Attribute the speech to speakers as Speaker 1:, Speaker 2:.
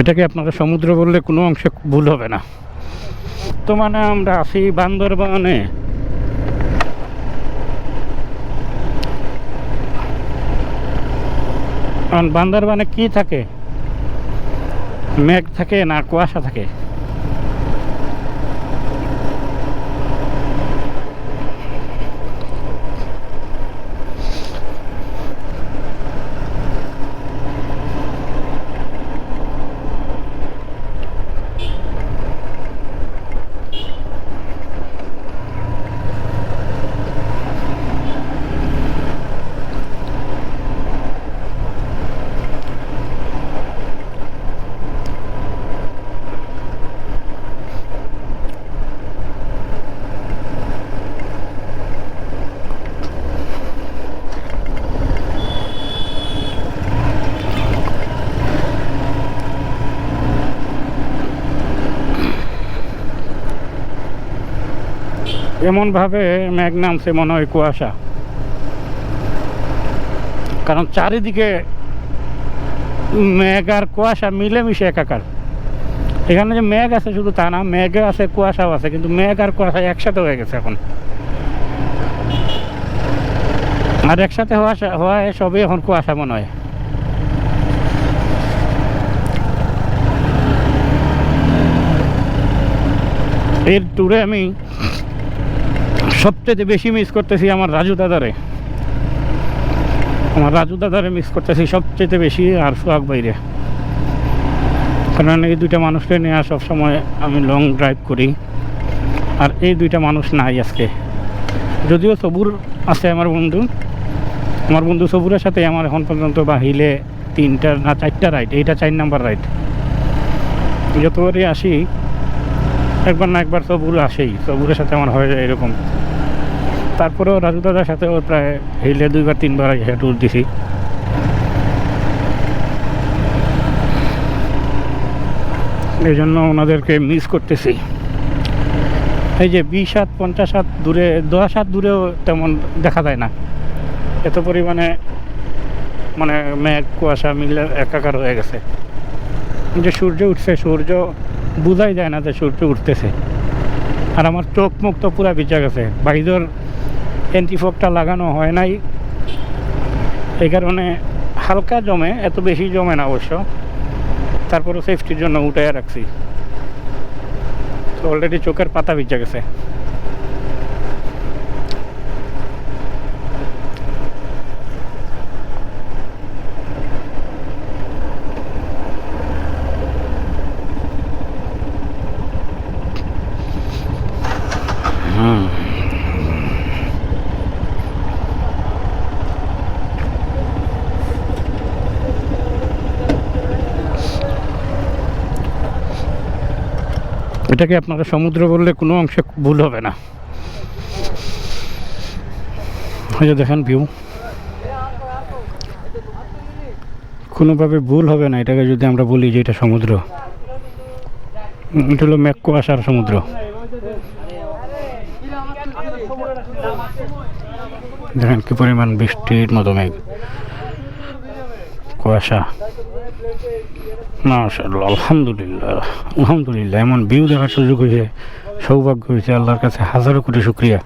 Speaker 1: এটাকে আপনারা সমুদ্র বললে কোনো অংশে ভুল হবে না। তো মানে আমরা আছি বান্দরবানে। কারণ বান্দরবানে কি থাকে? মেঘ থাকে না কুয়াশা থাকে? এমনভাবে মেঘ নামছে মনে হয় কুয়াশা। কারণ চারিদিকে মেঘ আর কুয়াশা মিলেমিশে একাকার। এখানে যে মেঘ আছে শুধু তা না মেঘ আছে, কুয়াশাও আছে, কিন্তু মেঘ আর কুয়াশা একসাথে হয়ে গেছে এখন। আর একসাথে হওয়া হওয়ায় সবই এখন কুয়াশা মনে হয়। এর ট্যুরে আমি সবচেয়ে বেশি মিস করতেছি আমার রাজু দাদারে। আমার রাজু দাদারে মিস করতেছি সবচেয়ে বেশি আর সোহাগ বাইরে কারণ এই দুইটা মানুষকে নিয়ে সবসময় আমি লং ড্রাইভ করি। আর এই দুইটা মানুষ নাই আজকে। যদিও সবুর আছে আমার বন্ধু। আমার বন্ধু সবুরের সাথে আমার এখন পর্যন্ত বাহিলে তিনটা না চারটা রাইড এইটা চার নাম্বার রাইড যতবারই আসি, একবার না একবার সবুর আসেই, সবুরের সাথে আমার হয়ে যায় এরকম। তারপরেও রাজু দাদার সাথে সাথেও প্রায় হিলে দুইবার, তিনবার ট্যুর দিছি। এই জন্য ওনাদেরকে মিস করতেছি। এই যে বিশ হাত, পঞ্চাশ হাত দূরে, দশ হাত দূরেও তেমন দেখা যায় না। এত পরিমাণে মানে মেঘ, কুয়াশা মিলে একাকার হয়ে গেছে। যে সূর্য উঠছে, সূর্য বোঝাই যায় না যে সূর্য উঠতেছে। আর আমার চোখ মুখ তো পুরা ভিজা গেছে। বাইরের অ্যান্টিফোকটা লাগানো হয় নাই। এই কারণে হালকা জমে, এত বেশি জমে না অবশ্য। তারপরে সেফটির জন্য উঠাইয়া রাখছি। তো অলরেডি চোখের পাতা ভিজে গেছে। হুম। এটাকে আপনারা সমুদ্র বললে কোনো অংশে ভুল হবে না। ওই যে দেখেন ভিউ কোনোভাবে ভুল হবে না এটাকে যদি আমরা বলি যে এটা সমুদ্র। এটা হলো মেক্কো আসার সমুদ্র। দেখেন কি পরিমাণ বৃষ্টির মতো মেঘ। কুয়াশা। মাশাল্লাহ আলহামদুলিল্লাহ। আলহামদুলিল্লাহ, এমন ভিউ দেখার সুযোগ হয়েছে, সৌভাগ্য হয়েছে, আল্লাহর কাছে হাজারো কোটি শুক্রিয়া।